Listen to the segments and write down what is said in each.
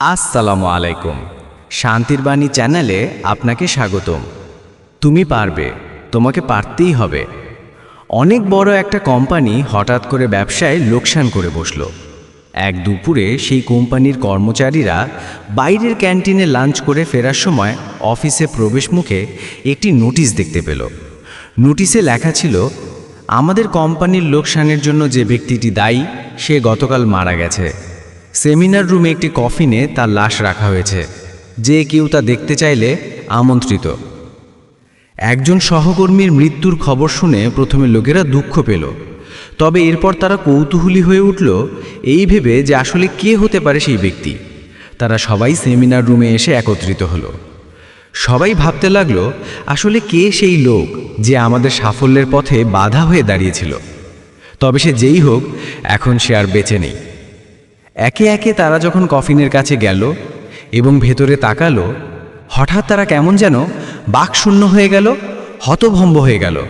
আসসালামু আলাইকুম। শান্তির বাণী চ্যানেলে আপনাকে স্বাগতম। তুমি পারবে, তোমাকে পারতেই হবে। অনেক বড় একটা কোম্পানি হঠাৎ করে ব্যবসায় লোকসান করে বসল। এক দুপুরে সেই কোম্পানির কর্মচারীরা বাইরের ক্যান্টিনে লাঞ্চ করে ফেরার সময় অফিসে প্রবেশ মুখে একটি নোটিশ দেখতে পেল। নোটিশে লেখা ছিল, আমাদের কোম্পানির লোকসানের জন্য যে ব্যক্তিটি দায়ী, সে গতকাল মারা গেছে। সেমিনার রুমে একটি কফিনে তার লাশ রাখা হয়েছে, যে কেউ তা দেখতে চাইলে আমন্ত্রিত। একজন সহকর্মীর মৃত্যুর খবর শুনে প্রথমে লোকেরা দুঃখ পেল, তবে এরপর তারা কৌতূহলী হয়ে উঠল, এই ভেবে যে আসলে কে হতে পারে সেই ব্যক্তি। তারা সবাই সেমিনার রুমে এসে একত্রিত হলো। সবাই ভাবতে লাগল, আসলে কে সেই লোক যে আমাদের সাফল্যের পথে বাধা হয়ে দাঁড়িয়েছিল? তবে সে যেই হোক, এখন সে আর বেঁচে নেই। একে একে তারা যখন কফিনের কাছে গেল এবং ভেতরে তাকালো, হঠাৎ তারা কেমন যেন বাকশূন্য হয়ে গেল, হতভম্ব হয়ে গেল,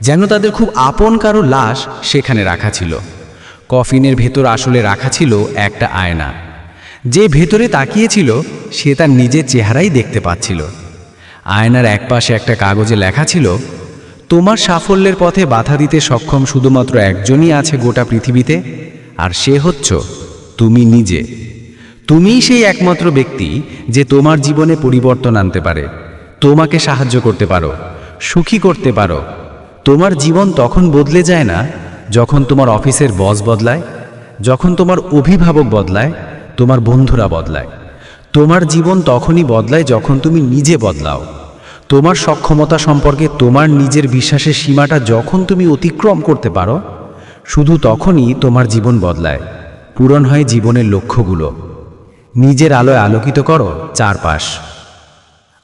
যেন তাদের খুব আপন কারও লাশ সেখানে রাখা ছিল। কফিনের ভেতর আসলে রাখা ছিল একটা আয়না। যে ভেতরে তাকিয়েছিল, সে তার নিজের চেহারাই দেখতে পাচ্ছিল। আয়নার একপাশে একটা কাগজে লেখা ছিল, তোমার সাফল্যের পথে বাধা দিতে সক্ষম শুধুমাত্র একজনই আছে গোটা পৃথিবীতে, আর সে হচ্ছ তুমি নিজে। তুমিই সেই একমাত্র ব্যক্তি যে তোমার জীবনে পরিবর্তন আনতে পারে। তোমাকে সাহায্য করতে পারো, সুখী করতে পারো। তোমার জীবন তখন বদলে যায় না যখন তোমার অফিসের বস বদলায়, যখন তোমার অভিভাবক বদলায়, তোমার বন্ধুরা বদলায়। তোমার জীবন তখনই বদলায় যখন তুমি নিজে বদলাও। তোমার সক্ষমতা সম্পর্কে তোমার নিজের বিশ্বাসের সীমাটা যখন তুমি অতিক্রম করতে পারো, শুধু তখনই তোমার জীবন বদলায়। পূরণ হয় জীবনের লক্ষ্যগুলো। নিজের আলোয় আলোকিত করো চারপাশ।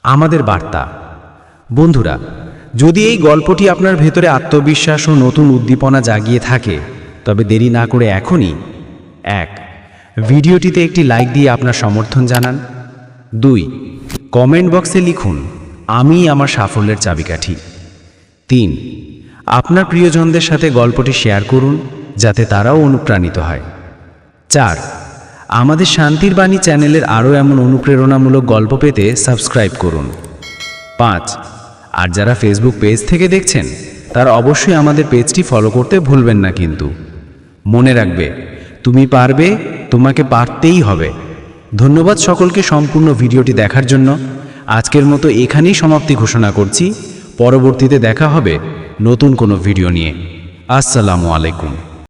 আমাদের বার্তা। বন্ধুরা, যদি এই গল্পটি আপনার ভেতরে আত্মবিশ্বাস ও নতুন উদ্দীপনা জাগিয়ে থাকে, তবে দেরি না করে এখনই, এক, ভিডিওটিতে একটি লাইক দিয়ে আপনার সমর্থন জানান। দুই, কমেন্ট বক্সে লিখুন, আমি আমার সাফল্যের চাবিকাঠি। তিন, আপনার প্রিয়জনদের সাথে গল্পটি শেয়ার করুন, যাতে তারাও অনুপ্রাণিত হয়। চার। আমাদের শান্তির বাণী চ্যানেলের আরও এমন অনুপ্রেরণামূলক গল্প পেতে সাবস্ক্রাইব করুন। পাঁচ। আর যারা ফেসবুক পেজ থেকে দেখছেন, তারা অবশ্যই আমাদের পেজটি ফলো করতে ভুলবেন না কিন্তু। মনে রাখবে, তুমি পারবে, তোমাকে পারতেই হবে। ধন্যবাদ সকলকে সম্পূর্ণ ভিডিওটি দেখার জন্য। আজকের মতো এখানেই সমাপ্তি ঘোষণা করছি। পরবর্তীতে দেখা হবে নতুন কোনো ভিডিও নিয়ে। আসসালামু আলাইকুম।